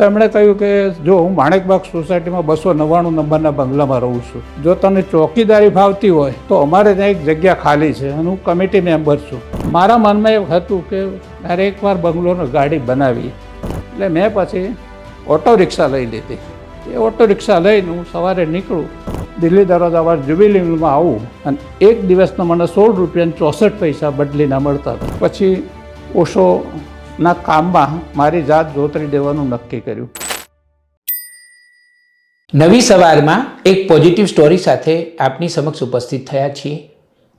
તો એમણે કહ્યું કે જો હું માણેકબાગ સોસાયટીમાં બસો નવ્વાણું નંબરના બંગલામાં રહું છું, જો તને ચોકીદારી ભાવતી હોય, તો અમારે ત્યાં એક જગ્યા ખાલી છે અને હું કમિટી મેમ્બર છું. મારા મનમાં એવું હતું કે મારે એકવાર બંગલોનો ગાડી બનાવી. એટલે મેં પછી ઓટો રિક્ષા લઈ લીધી. એ ઓટો રિક્ષા લઈને હું સવારે નીકળું, દિલ્હી દરવાજા જ્યુબિલી મિલમાં આવું અને એક દિવસના મને સોળ રૂપિયા ચોસઠ પૈસા બદલીના મળતા. હતા પછી ઓશોના કામમાં મારી જાત જોતરી દેવાનું નક્કી કર્યું. નવી સવારમાં એક પોઝિટિવ સ્ટોરી સાથે આપની સમક્ષ ઉપસ્થિત થયા છીએ.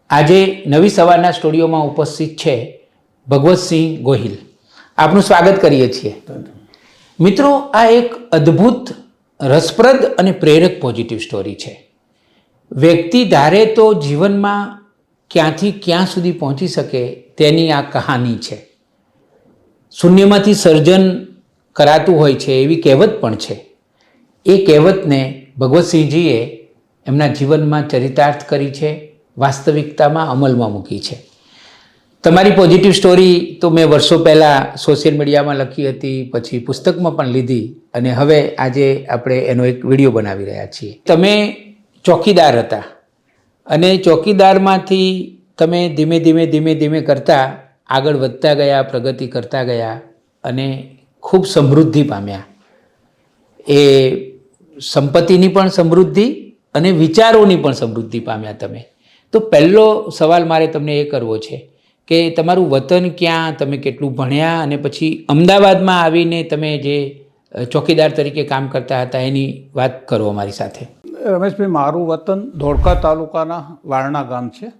આજે નવી સવારના સ્ટુડિયોમાં ઉપસ્થિત છે ભગવતસિંહ ગોહિલ. આપનું સ્વાગત કરીએ છીએ. મિત્રો, આ એક અદ્ભુત, રસપ્રદ અને પ્રેરક પોઝિટિવ સ્ટોરી છે. વ્યક્તિ ધારે તો જીવનમાં ક્યાંથી ક્યાં સુધી પહોંચી શકે તેની આ કહાની છે. શૂન્યમાંથી સર્જન કરાતું હોય છે એવી કહેવત પણ છે. એ કહેવતને ભગવતસિંહજીએ એમના જીવનમાં ચરિતાર્થ કરી છે, વાસ્તવિકતામાં અમલમાં મૂકી છે. તમારી પોઝિટિવ સ્ટોરી તો મેં વર્ષો પહેલાં સોશિયલ મીડિયામાં લખી હતી, પછી પુસ્તકમાં પણ લીધી અને હવે આજે આપણે એનો એક વીડિયો બનાવી રહ્યા છીએ. તમે ચોકીદાર હતા અને ચોકીદારમાંથી તમે ધીમે ધીમે ધીમે ધીમે કરતાં આગળ વધતા ગયા, પ્રગતિ કરતા ગયા અને ખૂબ સમૃદ્ધિ પામ્યા. એ સંપત્તિની પણ સમૃદ્ધિ અને વિચારોની પણ સમૃદ્ધિ પામ્યા તમે. તો પહેલો સવાલ મારે તમને એ કરવો છે કે તમારું વતન ક્યાં, તમે કેટલું ભણ્યા અને પછી અમદાવાદમાં આવીને તમે જે ચોકીદાર તરીકે કામ કરતા હતા એની વાત કરો અમારી સાથે. રમેશભાઈ, મારું વતન ધોળકા તાલુકાના વારણા ગામ છે.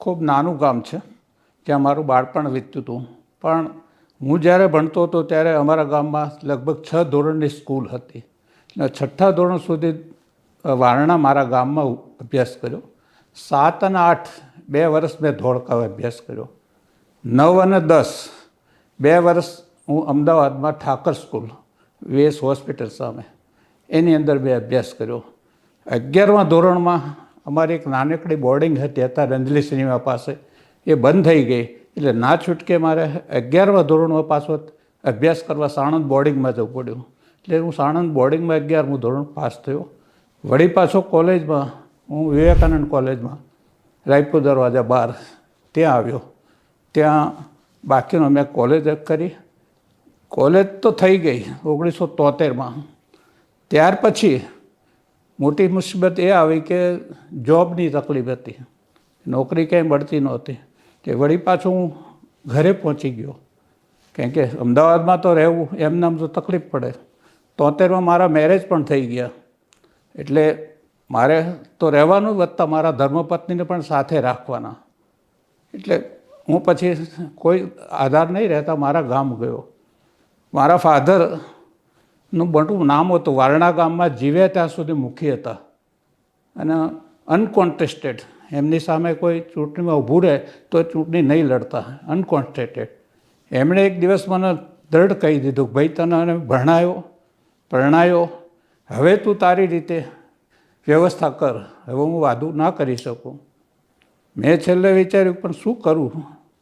ખૂબ નાનું ગામ છે. જ્યાં મારું બાળપણ વીત્યું હતું. પણ હું જ્યારે ભણતો હતો ત્યારે અમારા ગામમાં લગભગ છ ધોરણની સ્કૂલ હતી. અને છઠ્ઠા ધોરણ સુધી વારણા મારા ગામમાં અભ્યાસ કર્યો. સાત અને આઠ, બે વર્ષ મેં ધોળકાવ અભ્યાસ કર્યો. નવ અને દસ, બે વર્ષ હું અમદાવાદમાં ઠાકર સ્કૂલ, વીએસ હોસ્પિટલ સામે, એની અંદર મેં અભ્યાસ કર્યો. અગિયારમા ધોરણમાં અમારી એક નાનકડી બોર્ડિંગ હતી હતા રંજલી સિનેમા પાસે. એ બંધ થઈ ગઈ. એટલે ના છૂટકે મારે અગિયારમા ધોરણમાં પાછો અભ્યાસ કરવા સાણંદ બોર્ડિંગમાં જવું પડ્યું. એટલે હું સાણંદ બોર્ડિંગમાં અગિયારમું ધોરણ પાસ થયો. વળી પાછો કોલેજમાં હું વિવેકાનંદ કોલેજમાં રાયપુર દરવાજા બાર ત્યાં આવ્યો. ત્યાં બાકીનો મેં કોલેજ કરી. કોલેજ તો થઈ ગઈ ઓગણીસો તોતેરમાં. ત્યાર પછી મોટી મુસીબત એ આવી કે જોબની તકલીફ હતી. નોકરી ક્યાંય મળતી નહોતી. તે વળી પાછું ઘરે પહોંચી ગયો. કેમ કે અમદાવાદમાં તો રહેવું એમને આમ તો તકલીફ પડે. તોતેરમાં મારા મેરેજ પણ થઈ ગયા. એટલે મારે તો રહેવાનું વધતા મારા ધર્મપત્નીને પણ સાથે રાખવાના. એટલે હું પછી કોઈ આધાર નહીં રહેતા, મારા ગામ ગયો. મારા ફાધરનું મોટું નામ હતું, વારણા ગામમાં જીવ્યા ત્યાં સુધી મુખી હતા. અને અનકોન્ટેસ્ટેડ એમની સામે કોઈ ચૂંટણીમાં ઊભું રહે તો ચૂંટણી નહીં લડતા અનકોન્સ્ટેટેડ એમણે એક દિવસ મને દ્રઢ કહી દીધું કે ભાઈ, તને ભણાયો, પરણાયો, હવે તું તારી રીતે વ્યવસ્થા કર, હવે હું વાદું ના કરી શકું. મેં છેલ્લે વિચાર્યું, પણ શું કરું?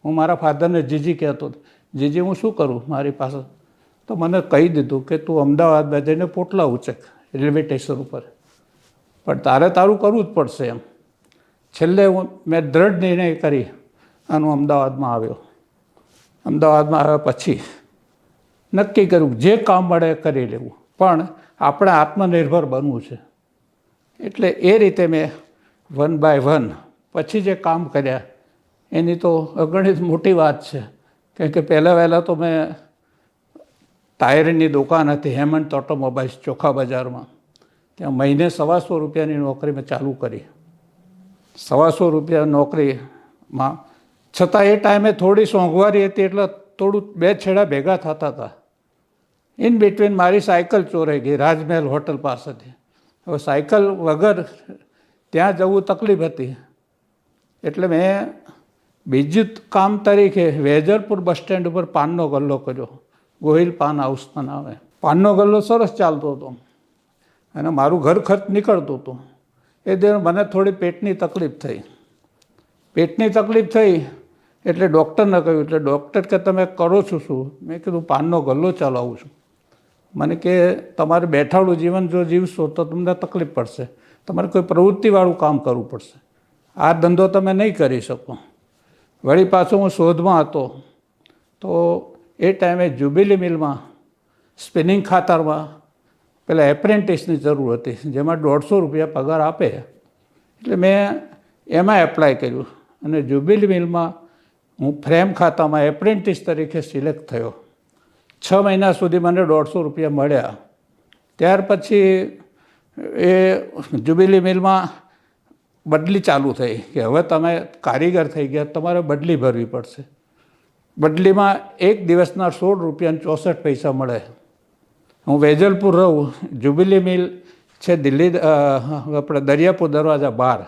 હું મારા ફાધરને જીજી કહેતો, જીજી, હું શું કરું મારી પાસે? તો મને કહી દીધું કે, તું અમદાવાદમાં જઈને પોટલા ઉચક, રેલવે સ્ટેશન ઉપર. પણ તારે તારું કરવું જ પડશે એમ. છેલ્લે હું મેં દ્રઢ નિર્ણય કરી અને હું અમદાવાદમાં આવ્યો. અમદાવાદમાં આવ્યા પછી નક્કી કર્યું જે કામ મળે કરી લેવું. પણ આપણે આત્મનિર્ભર બનવું છે. એટલે એ રીતે મેં વન બાય વન પછી જે કામ કર્યા, એની તો અગણિત મોટી વાત છે. કેમ કે પહેલાં વહેલાં તો મેં ટાયરની દુકાન હતી, હેમંત ઓટોમોબાઈલ્સ ચોખા બજારમાં. ત્યાં મહિને સવાસો રૂપિયાની નોકરી મેં ચાલુ કરી. સવાસો રૂપિયા નોકરીમાં. છતાં એ ટાઈમે થોડી સોંઘવારી હતી એટલે થોડું બે છેડા ભેગા થતા હતા. ઇન બિટવીન મારી સાયકલ ચોરાઈ ગઈ, રાજમહેલ હોટલ પાસેથી. હવે સાયકલ વગર ત્યાં જવું તકલીફ હતી. એટલે મેં બીજું કામ તરીકે વેજરપુર બસ સ્ટેન્ડ ઉપર પાનનો ગલ્લો કર્યો. ગોહિલ પાન હાઉસના નામે. પાનનો ગલ્લો સરસ ચાલતો હતો. અને મારું ઘર ખર્ચ નીકળતું હતું. એ મને થોડી પેટની તકલીફ થઈ. પેટની તકલીફ થઈ એટલે ડૉક્ટરને કહ્યું, એટલે ડૉક્ટર કે તમે કરો છો શું? મેં કીધું પાનનો ગલ્લો ચલાવું છું. મને કે, તમારે બેઠાડું જીવન જો જીવશો તો તમને તકલીફ પડશે. તમારે કોઈ પ્રવૃત્તિવાળું કામ કરવું પડશે. આ ધંધો તમે નહીં કરી શકો. વળી પાછો હું શોધમાં હતો. તો એ ટાઈમે જ્યુબિલી મિલમાં સ્પિનિંગ ખાતરમાં પેલા એપ્રેન્ટિસની જરૂર હતી, જેમાં દોઢસો રૂપિયા પગાર આપે. એટલે મેં એમાં એપ્લાય કર્યું અને જુબિલી મિલમાં હું ફ્રેમ ખાતામાં એપ્રેન્ટિસ તરીકે સિલેક્ટ થયો. છ મહિના સુધી મને દોઢસો રૂપિયા મળ્યા. ત્યાર પછી એ જુબિલી મિલમાં બદલી ચાલુ થઈ કે હવે તમે કારીગર થઈ ગયા, તમારે બદલી ભરવી પડશે. બદલીમાં એક દિવસના સોળ રૂપિયા ચોસઠ પૈસા મળે. હું વેજલપુર રહું જુબિલી મિલ છે દિલ્હી આપણે દરિયાપુર દરવાજા બહાર.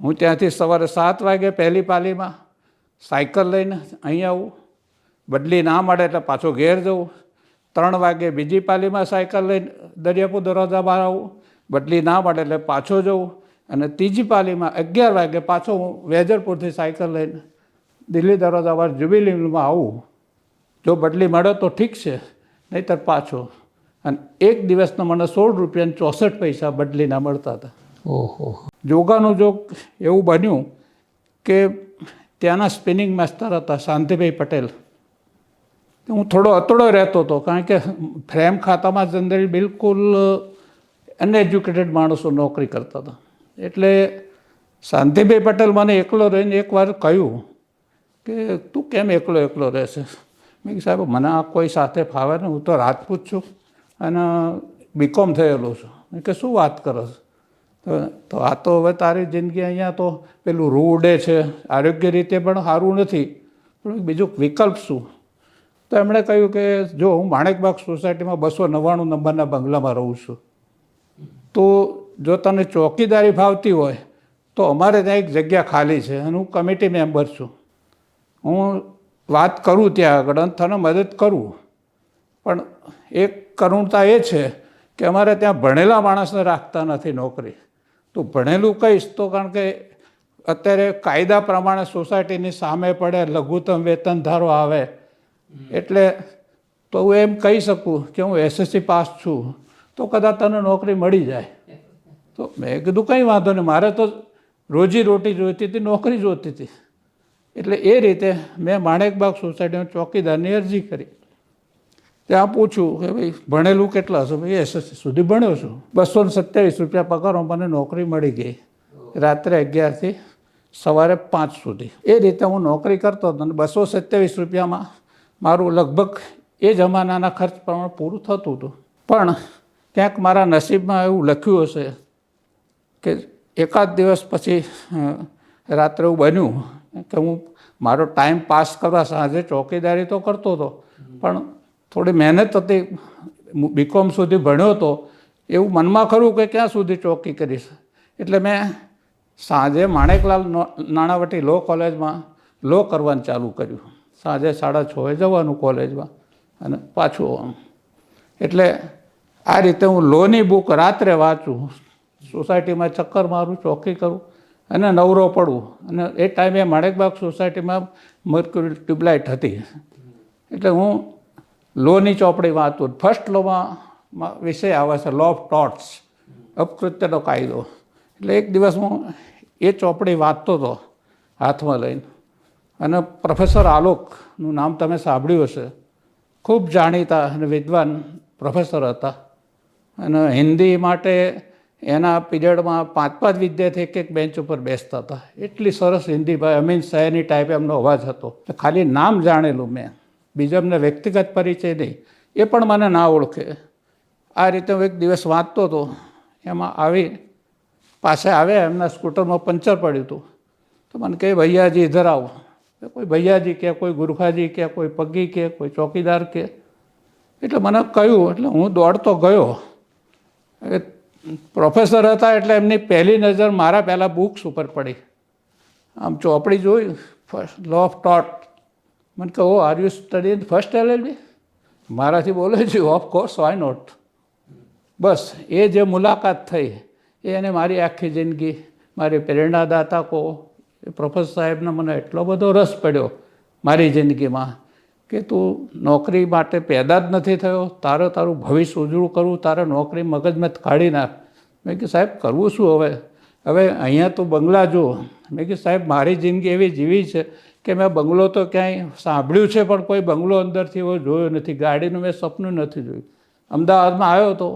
હું ત્યાંથી સવારે સાત વાગે પહેલી પાલીમાં સાયકલ લઈને અહીં આવું. બદલી ના મળે એટલે પાછો ઘેર જવું. ત્રણ વાગે બીજી પાલીમાં સાયકલ લઈને દરિયાપુર દરવાજા બહાર આવું. બદલી ના મળે એટલે પાછો જવું. અને ત્રીજી પાલીમાં અગિયાર વાગે પાછો હું વેજરપુરથી સાયકલ લઈને દિલ્હી દરવાજા બહાર જુબિલીમાં આવું. જો બદલી મળે તો ઠીક છે. નહીંતર પાછો. અને એક દિવસના મને સોળ રૂપિયા ચોસઠ પૈસા બદલીના મળતા હતા. ઓહો. જોગાનું જોગ એવું બન્યું કે ત્યાંના સ્પિનિંગ માસ્ટર હતા શાંતિભાઈ પટેલ. હું થોડો અતડો રહેતો હતો કારણ કે ફ્રેમ ખાતામાં જનરલી બિલકુલ અનએજ્યુકેટેડ માણસો નોકરી કરતા હતા. એટલે શાંતિભાઈ પટેલ મને એકલો રહીને એકવાર કહ્યું કે તું કેમ એકલો એકલો રહેશે? મેં સાહેબ, મને આ કોઈ સાથે ફાવે ને હું તો રાજપૂત છું અને બીકોમ થયેલો છું. કે શું વાત કરો છો? તો આ તો હવે તારી જિંદગી અહીંયા તો પેલું રૂ ઉડે છે, આરોગ્ય રીતે પણ સારું નથી, પણ બીજું વિકલ્પ શું? તો એમણે કહ્યું કે, જો હું માણેકબાગ સોસાયટીમાં બસો નવ્વાણું નંબરના બંગલામાં રહું છું, તો જો તને ચોકીદારી ભાવતી હોય, તો અમારે ત્યાં એક જગ્યા ખાલી છે અને હું કમિટી મેમ્બર છું. હું વાત કરું ત્યાં આગળ અને મદદ કરું. પણ એક કરુણતા એ છે કે અમારે ત્યાં ભણેલા માણસને રાખતા નથી નોકરી. તું ભણેલું કહીશ તો કારણ કે અત્યારે કાયદા પ્રમાણે સોસાયટીની સામે પડે, લઘુત્તમ વેતન ધારો આવે. એટલે તો હું એમ કહી શકું કે હું એસએસસી પાસ છું, તો કદાચ તને નોકરી મળી જાય. તો મેં કીધું કંઈ વાંધો નહીં, મારે તો રોજી રોટી જોઈતી હતી, નોકરી જોઈતી હતી. એટલે એ રીતે મેં માણેકબાગ સોસાયટીમાં ચોકીદારની અરજી કરી. ત્યાં પૂછ્યું કે ભાઈ, ભણેલું કેટલા છો? ભાઈ, એસએસસી સુધી ભણ્યો છું. બસો ને સત્યાવીસ રૂપિયા પગારો મને નોકરી મળી ગઈ. રાત્રે અગિયારથી સવારે પાંચ સુધી. એ રીતે હું નોકરી કરતો હતો અને બસો સત્યાવીસ રૂપિયામાં મારું લગભગ એ જમાનાના ખર્ચ પ્રમાણે પૂરું થતું હતું. પણ ક્યાંક મારા નસીબમાં એવું લખ્યું હશે કે એકાદ દિવસ પછી રાત્રે એવું બન્યું કે હું મારો ટાઈમ પાસ કરવા સાંજે ચોકીદારી તો કરતો હતો. પણ થોડી મહેનત હતી. બીકોમ સુધી ભણ્યો હતો. એવું મનમાં ખરું કે ક્યાં સુધી ચોકી કરીશ? એટલે મેં સાંજે માણેકલાલ નાણાવટી લો કોલેજમાં લો કરવાનું ચાલુ કર્યું. સાંજે સાડા છએ જવાનું કોલેજમાં અને પાછું આવવાનું. એટલે આ રીતે હું લોની બુક રાત્રે વાંચું. સોસાયટીમાં ચક્કર મારું, ચોકી કરું. અને નવરો પડવું. અને એ ટાઈમે માણેકબાગ સોસાયટીમાં મર્ક્યુરી ટ્યુબલાઇટ હતી. એટલે હું લોની ચોપડી વાંચું ફર્સ્ટ લોમાં વિષય આવે છે લો ઓફ ટોટ્સ અપકૃત્યનો કાયદો. એટલે એક દિવસ હું એ ચોપડી વાંચતો હતો હાથમાં લઈને. અને પ્રોફેસર આલોકનું નામ તમે સાંભળ્યું હશે. ખૂબ જાણીતા અને વિદ્વાન પ્રોફેસર હતા. અને હિન્દી માટે એના પીરિયડમાં પાંચ પાંચ વિદ્યાર્થી એક એક બેન્ચ ઉપર બેસતા હતા. એટલી સરસ હિન્દી ભાઈ અમીન સાહેની ટાઈપ એમનો અવાજ હતો. ખાલી નામ જાણેલું મેં. બીજો એમને વ્યક્તિગત પરિચય નહીં. એ પણ મને ના ઓળખે. આ રીતે હું એક દિવસ વાંચતો હતો. એમાં આવી પાસે આવ્યા, એમના સ્કૂટરમાં પંચર પડ્યું હતું. તો મને કહે, ભૈયાજી, ઇધર આવો. કોઈ ભૈયાજી કે, કોઈ ગુરખાજી કે, કોઈ પગ્ગી કે, કોઈ ચોકીદાર કે. એટલે મને કહ્યું, એટલે હું દોડતો ગયો. પ્રોફેસર હતા એટલે એમની પહેલી નજર મારા પહેલાં બુક્સ ઉપર પડી. આમ ચોપડી જોઈ ફર્સ્ટ લો ઓફ ટોટ મને કહો are you study first LLB મારાથી બોલે છે ઓફ કોર્સ વાય નોટ બસ, એ જે મુલાકાત થઈ, એ એને મારી આખી જિંદગી, મારી પ્રેરણાદાતા કહો, એ પ્રોફેસર સાહેબનો મને એટલો બધો રસ પડ્યો મારી જિંદગીમાં. કે તું નોકરી માટે પેદા જ નથી થયો, તારે તારું ભવિષ્ય ઉજળું કરવું, તારે નોકરી મગજમાં કાઢી નાખ. મેં કે સાહેબ, કરવું શું હવે? હવે અહીંયા તો બંગલા જુઓ. મેં કે સાહેબ, મારી જિંદગી એવી જીવી છે કે મેં બંગલો તો ક્યાંય સાંભળ્યું છે, પણ કોઈ બંગલો અંદરથી એવો જોયો નથી. ગાડીનું મેં સપનું નથી જોયું. અમદાવાદમાં આવ્યો તો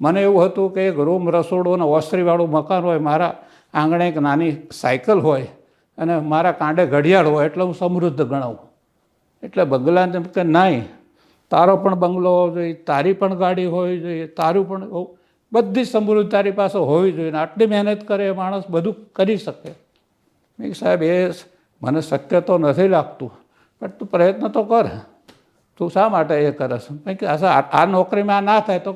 મને એવું હતું કે એક રૂમ રસોડું અને ઓસરીવાળું મકાન હોય, મારા આંગણે એક નાની સાયકલ હોય અને મારા કાંડે ઘડિયાળ હોય, એટલે હું સમૃદ્ધ ગણાવું. એટલે બંગલાને કે નહીં, તારો પણ બંગલો હોવો જોઈએ, તારી પણ ગાડી હોવી જોઈએ, તારું પણ બધી સમૃદ્ધિ તારી પાસે હોવી જોઈએ આટલી મહેનત કરે એ માણસ બધું કરી શકે. મેં સાહેબ, એ મને શક્ય તો નથી લાગતું, પણ તું પ્રયત્ન તો કર, તું શા માટે એ કરશ કે આ નોકરીમાં આ ના થાય તો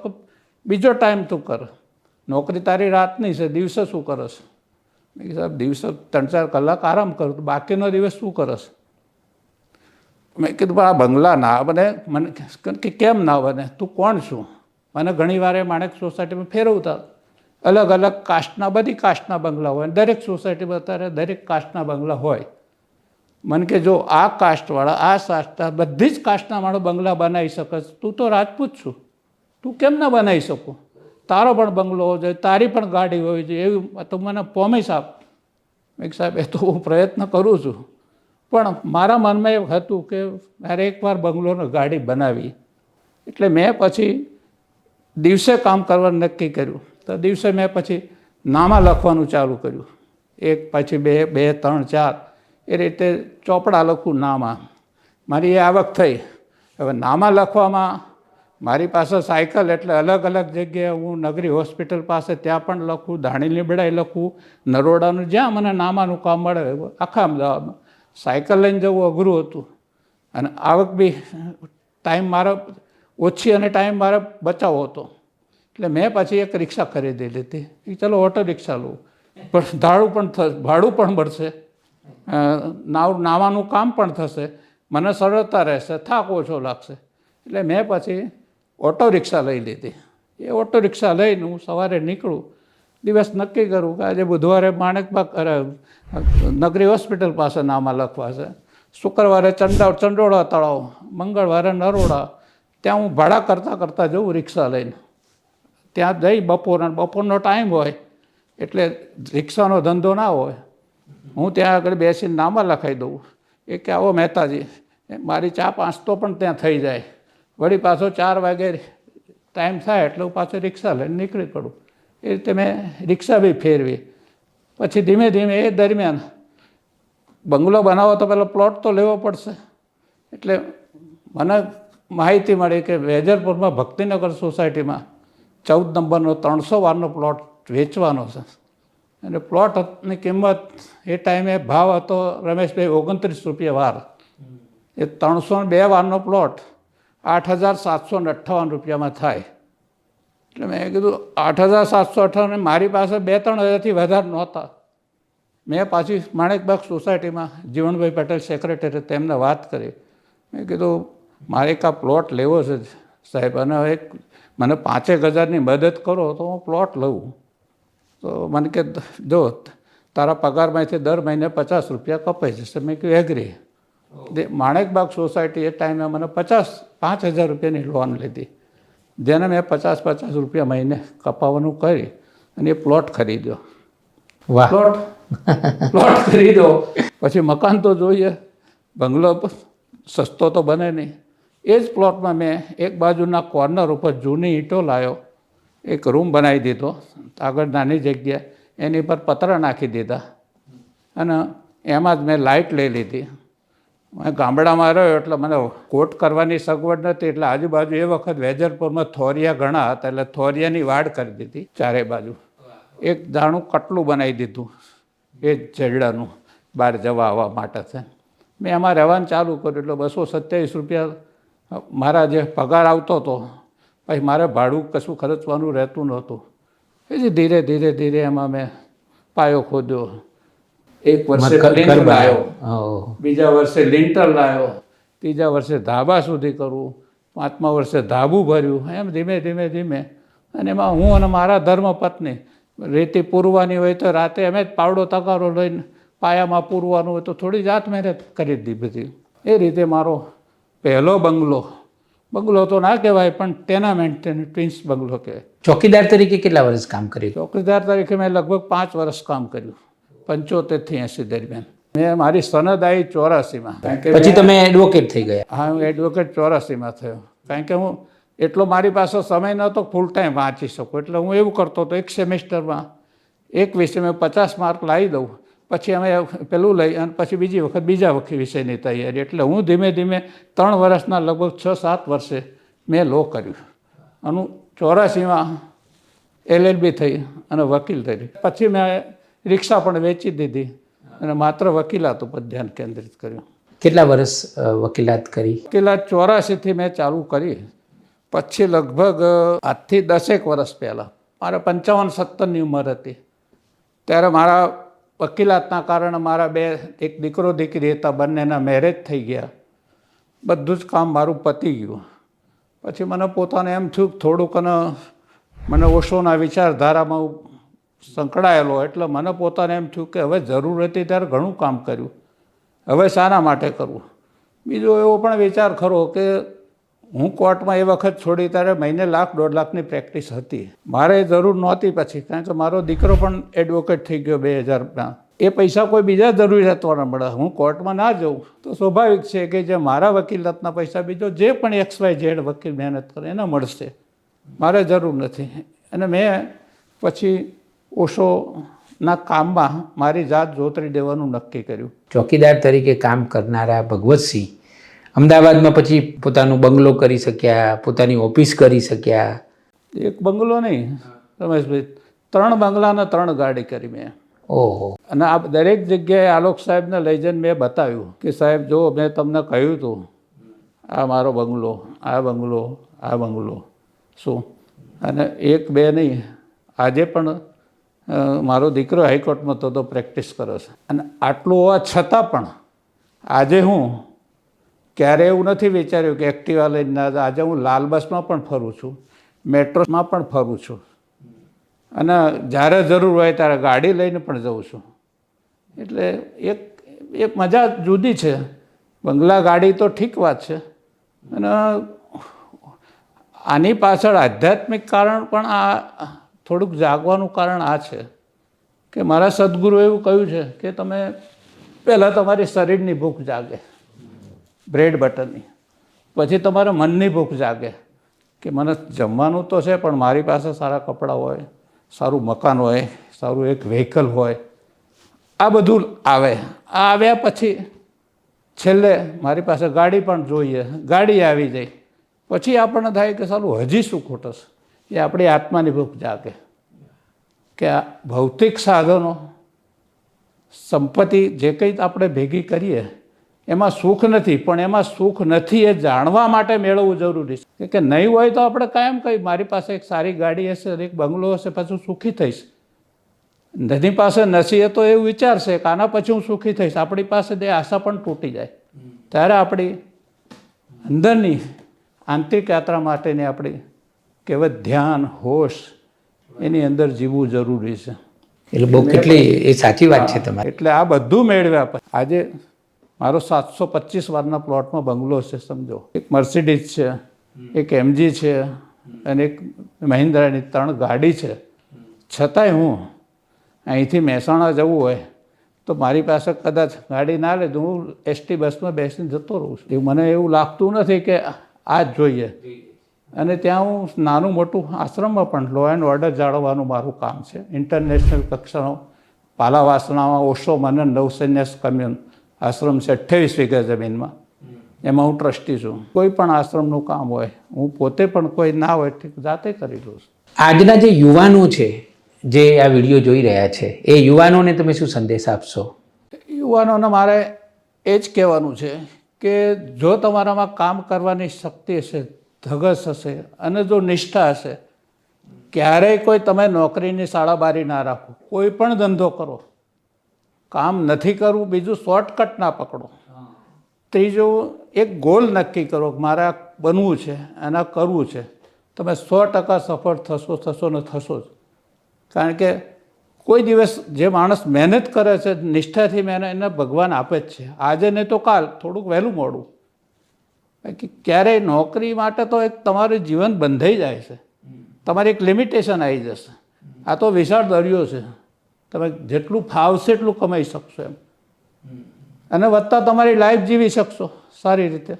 બીજો ટાઈમ તું કર, નોકરી તારી રાતની છે, દિવસે શું કરશ મેં સાહેબ, દિવસે ત્રણ ચાર કલાક આરામ કરું, બાકીનો દિવસ શું કરસ? મેં કીધું આ બંગલા ના બને. મને કે કેમ ના બને? તું કોણ છું? મને ઘણી વાર એ માણેક સોસાયટીમાં ફેરવતા. અલગ અલગ કાસ્ટના, બધી કાસ્ટના બંગલા હોય. દરેક સોસાયટીમાં અત્યારે દરેક કાસ્ટના બંગલા હોય. મને કે, જો આ કાસ્ટવાળા, આ કાસ્ટના બધી જ કાસ્ટના માણસો બંગલા બનાવી શકે તું તો રાજપૂત છું. તું કેમ ના બનાવી શકું? તારો પણ બંગલો હોવો જોઈએ, તારી પણ ગાડી હોવી જોઈએ. એવી, તો મને પ્રોમિસ આપ. મેં સાહેબ, એ તો હું પ્રયત્ન કરું છું. પણ મારા મનમાં એવું હતું કે મારે એકવાર બંગલોનો ગાડી બનાવી. એટલે મેં પછી દિવસે કામ કરવાનું નક્કી કર્યું. તો દિવસે મેં પછી નામા લખવાનું ચાલુ કર્યું. એક પછી બે બે, ત્રણ, ચાર, એ રીતે ચોપડા લખું નામા. મારી એ આવક થઈ. હવે નામા લખવામાં મારી પાસે સાયકલ એટલે અલગ અલગ જગ્યાએ હું નગરી હોસ્પિટલ પાસે ત્યાં પણ લખું, ધાણી લીમડાએ લખું, નરોડાનું જ્યાં મને નામાનું કામ મળે આખા અમદાવાદમાં. સાયકલ લઈને જવું અઘરું હતું. અને આવક બી ટાઈમ મારો ઓછી અને ટાઈમ મારે બચાવો હતો. એટલે મેં પછી એક રિક્ષા ખરીદી લીધી. એ ચલો ઓટો રિક્ષા લઉં. પણ ભાડું પણ થશે, ભાડું પણ મળશે. નાવ, નાવાનું કામ પણ થશે. મને સરળતા રહેશે, થાક ઓછો લાગશે. એટલે મેં પછી ઓટો રિક્ષા લઈ લીધી. એ ઓટો રિક્ષા લઈને હું સવારે નીકળું. દિવસ નક્કી કરું કે આજે બુધવારે માણેકબાગ નગરી હોસ્પિટલ પાસે નામાં લખવા છે. શુક્રવારે ચંડા ચંડોળા તળાવ, મંગળવારે નરોડા. ત્યાં હું ભાડા કરતાં કરતાં જઉં રિક્ષા લઈને. ત્યાં જઈ બપોરના બપોરનો ટાઈમ હોય એટલે રિક્ષાનો ધંધો ના હોય. હું ત્યાં આગળ બેસીને નામાં લખાઈ દઉં. એ કે, આવો મહેતાજી, મારી ચા પાંચતો પણ ત્યાં થઈ જાય. વળી પાછો ચાર વાગે ટાઈમ થાય એટલે હું પાછો રિક્ષા લઈને નીકળી પડું. એ રીતે મેં રિક્ષા બી ફેરવી. પછી ધીમે ધીમે એ દરમિયાન બંગલો બનાવો તો પહેલો પ્લોટ તો લેવો પડશે. એટલે મને માહિતી મળી કે વેજરપુરમાં ભક્તિનગર સોસાયટીમાં ચૌદ નંબરનો ત્રણસો વારનો પ્લોટ વેચવાનો છે. અને પ્લોટની કિંમત એ ટાઈમે ભાવ હતો રમેશભાઈ ઓગણત્રીસ રૂપિયા વાર. એ ત્રણસો બે વારનો પ્લોટ આઠ હજાર સાતસો ને અઠ્ઠાવન રૂપિયામાં થાય. એટલે મેં કીધું આઠ હજાર સાતસો અઠાવન મારી પાસે બે ત્રણ હજારથી વધારે નહોતા. મેં પાછી માણેકબાગ સોસાયટીમાં જીવણભાઈ પટેલ સેક્રેટરી તેમને વાત કરી. મેં કીધું મારે એક આ પ્લોટ લેવો છે સાહેબ અને એક મને પાંચેક હજારની મદદ કરો તો હું પ્લોટ લઉં. તો મને કે જો તારા પગારમાંથી દર મહિને પચાસ રૂપિયા કપાઈ જશે. મેં કહ્યું એગ્રી માણેકબાગ સોસાયટી એ ટાઈમે મને પચાસ પાંચ હજાર રૂપિયાની લોન લીધી. જેને મેં પચાસ પચાસ રૂપિયા મહિને કપાવવાનું કરી અને એ પ્લોટ ખરીદ્યો. વાહ. પ્લોટ પ્લોટ ખરીદ્યો. પછી મકાન તો જોઈએ બંગલો સસ્તો તો બને નહીં. એ જ પ્લોટમાં મેં એક બાજુના કોર્નર ઉપર જૂની ઈંટો લાવ્યો એક રૂમ બનાવી દીધો આગળ નાની જગ્યા એની પર પતરા નાખી દીધા. અને એમાં જ મેં લાઇટ લઈ લીધી. મેં ગામડામાં રહ્યો એટલે મને કોટ કરવાની સગવડ નથી એટલે આજુબાજુ એ વખત વેજરપુરમાં થોરિયા ઘણા હતા, એટલે થોરિયાની વાડ કરી દીધી ચારે બાજુ. એક દાણું કટલું બનાવી દીધું, એ જ બહાર જવા આવવા માટે છે. મેં એમાં રહેવાનું ચાલુ કર્યું, એટલે બસો સત્યાવીસ રૂપિયા મારા જે પગાર આવતો હતો, પછી મારે ભાડું કશું ખર્ચવાનું રહેતું નહોતું. પછી ધીરે ધીરે ધીરે એમાં મેં પાયો ખોદ્યો. એક વર્ષે ઘર લાવ્યો બીજા વર્ષે લિન્ટર લાવ્યો ત્રીજા વર્ષે ધાબા સુધી કરવું પાંચમા વર્ષે ધાબું ભર્યું. એમ ધીમે ધીમે ધીમે. અને એમાં હું અને મારા ધર્મપત્ની રેતી પૂરવાની હોય તો રાતે અમે જ પાવડો તગારો લઈને પાયામાં પૂરવાનું હોય તો થોડી જાત મહેનત કરી દીધી બધી એ રીતે મારો પહેલો બંગલો. બંગલો તો ના કહેવાય પણ તેના મેન્ટેન ટ્વિન્સ બંગલો કહેવાય. ચોકીદાર તરીકે કેટલા વર્ષ કામ કર્યું? ચોકીદાર તરીકે મેં લગભગ પાંચ વર્ષ કામ કર્યું. પંચોતેરથી એંસી દરમિયાન. મેં મારી સનદ આવી ચોરાસીમાં. પછી તમે એડવોકેટ થઈ ગયા? હા હું એડવોકેટ ચોરાસીમાં થયો. કારણ કે હું એટલો મારી પાસે સમય નહોતો ફૂલ ટાઈમ વાંચી શકું. એટલે હું એવું કરતો હતો એક સેમેસ્ટરમાં એક વિષય મેં પચાસ માર્ક લાવી દઉં. પછી અમે પેલું લઈ અને પછી બીજી વખત બીજા વખત વિષયની તૈયારી. એટલે હું ધીમે ધીમે ત્રણ વર્ષના લગભગ છ સાત વર્ષે મેં લો કર્યું. અને ચોરાસીમાં એલએલબી થઈ અને વકીલ થઈ. પછી મેં રિક્ષા પણ વેચી દીધી અને માત્ર વકીલાત ઉપર ધ્યાન કેન્દ્રિત કર્યું. કેટલા વર્ષ વકીલાત કરી? વકીલાત ચોરાસીથી મેં ચાલુ કરી. પછી લગભગ આજથી દસેક વર્ષ પહેલાં. મારે પંચાવન સત્તરની ઉંમર હતી. ત્યારે મારા વકીલાતના કારણે મારા બે એક દીકરો દીકરી હતા બંનેના મેરેજ થઈ ગયા. બધું જ કામ મારું પતી ગયું. પછી મને પોતાને એમ થયું થોડુંક અને મને ઓશોના વિચારધારામાં સંકળાયેલો એટલે મને પોતાને એમ થયું કે હવે જરૂર હતી ત્યારે ઘણું કામ કર્યું. હવે શાના માટે કરવું? બીજો એવો પણ વિચાર ખરો કે હું કોર્ટમાં એ વખત છોડી ત્યારે મહિને લાખ, દોઢ લાખની પ્રેક્ટિસ હતી. મારે જરૂર નહોતી પછી, કારણ કે મારો દીકરો પણ એડવોકેટ થઈ ગયો બે હજારમાં એ પૈસા કોઈ બીજા જરૂરિયાતવાળા મળે. હું કોર્ટમાં ના જઉં. તો સ્વાભાવિક છે કે જે મારા વકીલાતના પૈસા બીજો જે પણ એક્સ વાય ઝેડ વકીલ મહેનત કરે એને મળશે. મારે જરૂર નથી. અને મેં પછી ઓશોના કામમાં મારી જાત જોતરી દેવાનું નક્કી કર્યું. ચોકીદાર તરીકે કામ કરનારા ભગવતસિંહ અમદાવાદમાં પછી પોતાનું બંગલો કરી શક્યા પોતાની ઓફિસ કરી શક્યા. એક બંગલો નહીં રમેશભાઈ ત્રણ બંગલાને ત્રણ ગાડી કરી મેં. ઓહો. અને આ દરેક જગ્યાએ આલોક સાહેબને લઈ જઈને મેં બતાવ્યું કે સાહેબ જો મેં તમને કહ્યું હતું આ મારો બંગલો આ બંગલો આ બંગલો. શું? અને એક બે નહીં આજે પણ મારો દીકરો હાઈકોર્ટમાં તો તો પ્રેક્ટિસ કરે છે. અને આટલું હોવા છતાં પણ આજે હું ક્યારે એવું નથી વિચાર્યું કે એક્ટિવા લઈને આજે હું લાલ બસમાં પણ ફરું છું, મેટ્રોમાં પણ ફરું છું. અને જ્યારે જરૂર હોય ત્યારે ગાડી લઈને પણ જઉં છું. એટલે એક એક મજા જુદી છે. બંગલા ગાડી તો ઠીક વાત છે. અને આની પાછળ આધ્યાત્મિક કારણ પણ આ થોડુંક જાગવાનું કારણ આ છે કે મારા સદગુરુ એવું કહ્યું છે કે તમે પહેલાં તમારી શરીરની ભૂખ જાગે, બ્રેડ બટરની. પછી તમારા મનની ભૂખ જાગે કે મને જમવાનું તો છે, પણ મારી પાસે સારા કપડાં હોય, સારું મકાન હોય, સારું એક વ્હીકલ હોય. આ બધું આવે. આ આવ્યા પછી છેલ્લે મારી પાસે ગાડી પણ જોઈએ. ગાડી આવી જાય પછી આપણને થાય કે સારું હજી શું ખોટું એ આપણી આત્માની ભૂખ જાગે. કે આ ભૌતિક સાધનો, સંપત્તિ જે કંઈ આપણે ભેગી કરીએ, એમાં સુખ નથી, પણ એમાં સુખ નથી એ જાણવા માટે મેળવવું જરૂરી છે. કે નહીં હોય તો આપણે કાયમ કહીએ મારી પાસે એક સારી ગાડી હશે, એક બંગલો હશે, પછી સુખી થઈશ. નથી પાસે નથી એ તો એવું વિચારશે કે આના પછી હું સુખી થઈશ. આપણી પાસે તે આશા પણ તૂટી જાય. ત્યારે આપણી અંદરની આંતરિક યાત્રા માટેની આપણી કહેવત ધ્યાન હોશ એની અંદર જીવવું જરૂરી છે. એટલે બહુ કેટલી એ સાચી વાત છે તમારી. એટલે આ બધું મેળવ્યા પછી આજે મારો સાતસો પચીસ વારના પ્લોટમાં બંગલો છે સમજો. એક મર્સિડીઝ છે એક એમજી છે અને એક મહિન્દ્રાની ત્રણ ગાડી છે. છતાંય હું અહીંથી મહેસાણા જવું હોય તો મારી પાસે કદાચ ગાડી ના લે તો હું એસટી બસમાં બેસીને જતો રહું છું. મને એવું લાગતું નથી કે આ જ જોઈએ. અને ત્યાં હું નાનું મોટું આશ્રમમાં પણ લો એન્ડ ઓર્ડર જાળવવાનું મારું કામ છે. ઇન્ટરનેશનલ કક્ષાનો પાલાવાસણામાં ઓશો મને નવસન્યાસ કમ્યુન આશ્રમ છે અઠ્યાવીસ વીઘા જમીનમાં. એમાં હું ટ્રસ્ટી છું. કોઈ પણ આશ્રમનું કામ હોય હું પોતે પણ કોઈ ના હોય જાતે કરી લઉં છું. આજના જે યુવાનો છે જે આ વીડિયો જોઈ રહ્યા છે એ યુવાનોને તમે શું સંદેશ આપશો? યુવાનોને મારે એ જ કહેવાનું છે કે જો તમારામાં કામ કરવાની શક્તિ હશે ધગસ હશે અને જો નિષ્ઠા હશે, ક્યારેય કોઈ તમે નોકરીની શાળાબારી ના રાખો, કોઈ પણ ધંધો કરો, કામ નથી કરવું, બીજું શોર્ટકટ ના પકડો. ત્રીજું, એક ગોલ નક્કી કરો મારે આ બનવું છે અને કરવું છે. તમે સો ટકા સફળ થશો થશો ને થશો જ. કારણ કે કોઈ દિવસ જે માણસ મહેનત કરે છે, નિષ્ઠાથી મહેનત, એને ભગવાન આપે જ છે. આજે નહીં તો કાલ થોડુંક વહેલું મોડું. બાકી ક્યારેય નોકરી માટે તો એક તમારું જીવન બંધાઈ જાય છે. તમારી એક લિમિટેશન આવી જશે. આ તો વિશાળ દરિયો છે. તમે જેટલું ફાવશે એટલું કમાઈ શકશો એમ. અને વધતા તમારી લાઈફ જીવી શકશો સારી રીતે.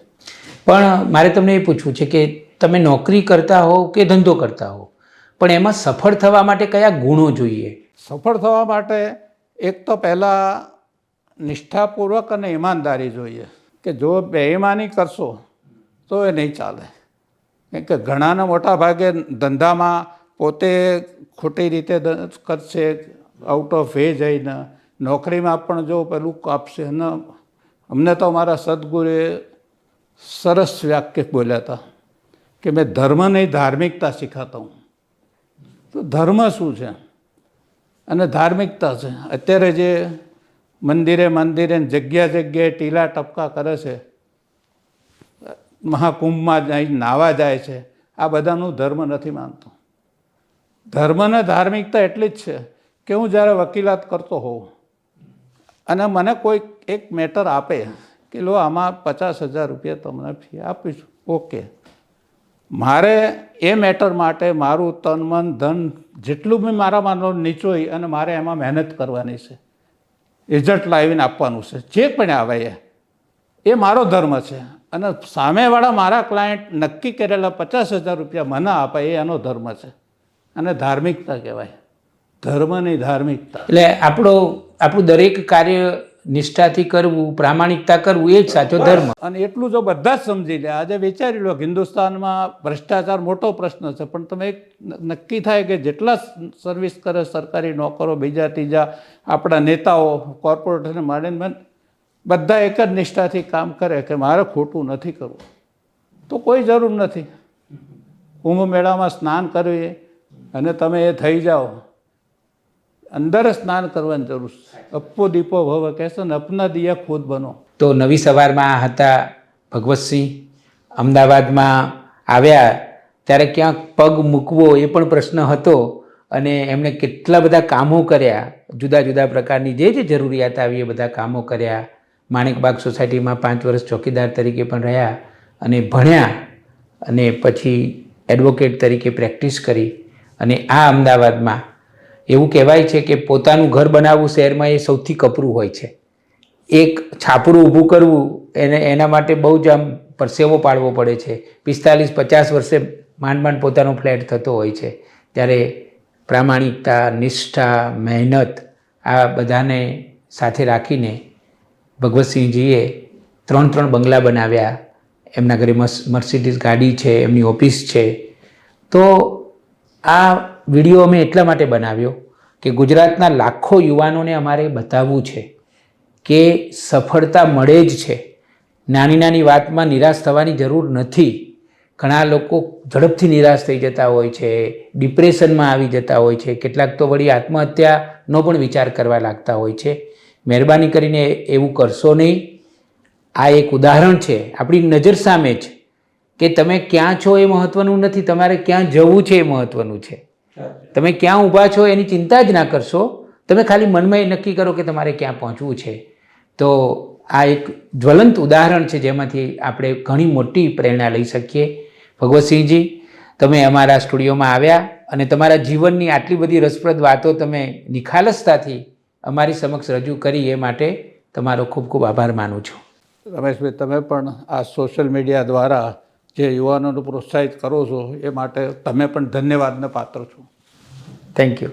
પણ મારે તમને એ પૂછવું છે કે તમે નોકરી કરતા હો કે ધંધો કરતા હો પણ એમાં સફળ થવા માટે કયા ગુણો જોઈએ? સફળ થવા માટે એક તો પહેલાં નિષ્ઠાપૂર્વક અને ઈમાનદારી જોઈએ. કે જો બેઈમાની કરશો તો એ નહીં ચાલે. કેમ કે ઘણાના મોટા ભાગે ધંધામાં પોતે ખોટી રીતે કરશે આઉટ ઓફ વે જઈને નોકરીમાં પણ જો પેલું કાપશે ને, અમને તો મારા સદગુરુએ સરસ વાક્ય બોલ્યા હતા કે મેં ધર્મ નહીં, ધાર્મિકતા શીખાતા હું. તો ધર્મ શું છે? અને ધાર્મિકતા છે. અત્યારે જે મંદિરે મંદિરે જગ્યા જગ્યાએ ટીલા ટપકા કરે છે મહાકુંભમાં જાય નાવા જાય છે. આ બધાનું ધર્મ નથી માનતો. ધર્મને ધાર્મિકતા એટલી જ છે કે હું જ્યારે વકીલાત કરતો હોઉં અને મને કોઈ એક મેટર આપે કે લો આમાં પચાસ હજાર રૂપિયા તમને ફી આપીશું. ઓકે. મારે એ મેટર માટે મારું તન મન ધન જેટલું બી મારામાં નીચોઈ અને મારે એમાં મહેનત કરવાની છે રિઝલ્ટ લાવીને આપવાનું છે, જે પણ આવે એ. એ મારો ધર્મ છે. અને સામેવાળા મારા ક્લાયન્ટ નક્કી કરેલા પચાસ હજાર રૂપિયા મને આપે એ એનો ધર્મ છે. અને ધાર્મિકતા કહેવાય. ધર્મની ધાર્મિકતા. એટલે આપણો આપણું દરેક કાર્ય નિષ્ઠાથી કરવું પ્રામાણિકતા કરવું એ જ સાચો ધર્મ. અને એટલું જો બધા જ સમજી લે. આજે વિચારી લો હિન્દુસ્તાનમાં ભ્રષ્ટાચાર મોટો પ્રશ્ન છે પણ તમે એક નક્કી થાય કે જેટલા સર્વિસ કરે સરકારી નોકરો બીજા ત્રીજા આપણા નેતાઓ કોર્પોરેટરને માંડીને બંધ એક જ નિષ્ઠાથી કામ કરે કે મારે ખોટું નથી કરવું. તો કોઈ જરૂર નથી. કુંભ મેળામાં સ્નાન કરવી અને તમે એ થઈ જાઓ. અંદર સ્નાન કરવાની જરૂર છે. અપ્પો દીપો ભવ કહેશો ને, અપના દિયા ખુદ બનો. તો નવી સવારમાં હતા ભગવતસિંહ અમદાવાદમાં આવ્યા. ત્યારે ક્યાંક પગ મૂકવો એ પણ પ્રશ્ન હતો અને એમણે કેટલા બધા કામો કર્યા. જુદા જુદા પ્રકારની જે જે જરૂરિયાત આવી એ બધા કામો કર્યા. માણેકબાગ સોસાયટીમાં પાંચ વર્ષ ચોકીદાર તરીકે પણ રહ્યા અને ભણ્યા અને પછી એડવોકેટ તરીકે પ્રેક્ટિસ કરી અને આ અમદાવાદમાં એવું કહેવાય છે કે પોતાનું ઘર બનાવવું શહેરમાં એ સૌથી કપરું હોય છે. એક છાપરું ઊભું કરવું એને, એના માટે બહુ જ આમ પરસેવો પાડવો પડે છે. પિસ્તાલીસ, પચાસ વર્ષે માંડ માંડ પોતાનો ફ્લેટ થતો હોય છે. ત્યારે પ્રામાણિકતા, નિષ્ઠા, મહેનત આ બધાને સાથે રાખીને ભગવતસિંહજીએ ત્રણ ત્રણ બંગલા બનાવ્યા. એમના ઘરે મસ મર્સિડીઝ ગાડી છે, એમની ઓફિસ છે. તો આ વીડિયો અમે એટલા માટે બનાવ્યો કે ગુજરાતના લાખો યુવાનોને અમારે બતાવવું છે કે સફળતા મળે જ છે. નાની નાની વાતમાં નિરાશ થવાની જરૂર નથી. ઘણા લોકો ઝડપથી નિરાશ થઈ જતા હોય છે, ડિપ્રેશનમાં આવી જતા હોય છે. કેટલાક તો વળી આત્મહત્યાનો પણ વિચાર કરવા લાગતા હોય છે. મહેરબાની કરીને એવું કરશો નહીં. આ એક ઉદાહરણ છે. આપણી નજર સામે જ કે તમે ક્યાં છો એ મહત્ત્વનું નથી. તમારે ક્યાં જવું છે એ મહત્ત્વનું છે. તમે ક્યાં ઊભા છો એની ચિંતા જ ના કરશો. તમે ખાલી મનમાં એ નક્કી કરો કે તમારે ક્યાં પહોંચવું છે. તો આ એક જ્વલંત ઉદાહરણ છે જેમાંથી આપણે ઘણી મોટી પ્રેરણા લઈ શકીએ. ભગવતસિંહજી તમે અમારા સ્ટુડિયોમાં આવ્યા અને તમારા જીવનની આટલી બધી રસપ્રદ વાતો તમે નિખાલસતાથી અમારી સમક્ષ રજૂ કરી એ માટે તમારો ખૂબ ખૂબ આભાર માનું છું. રમેશભાઈ તમે પણ આ સોશિયલ મીડિયા દ્વારા જે યુવાનોને પ્રોત્સાહિત કરો છો એ માટે તમે પણ ધન્યવાદને પાત્ર છો. Thank you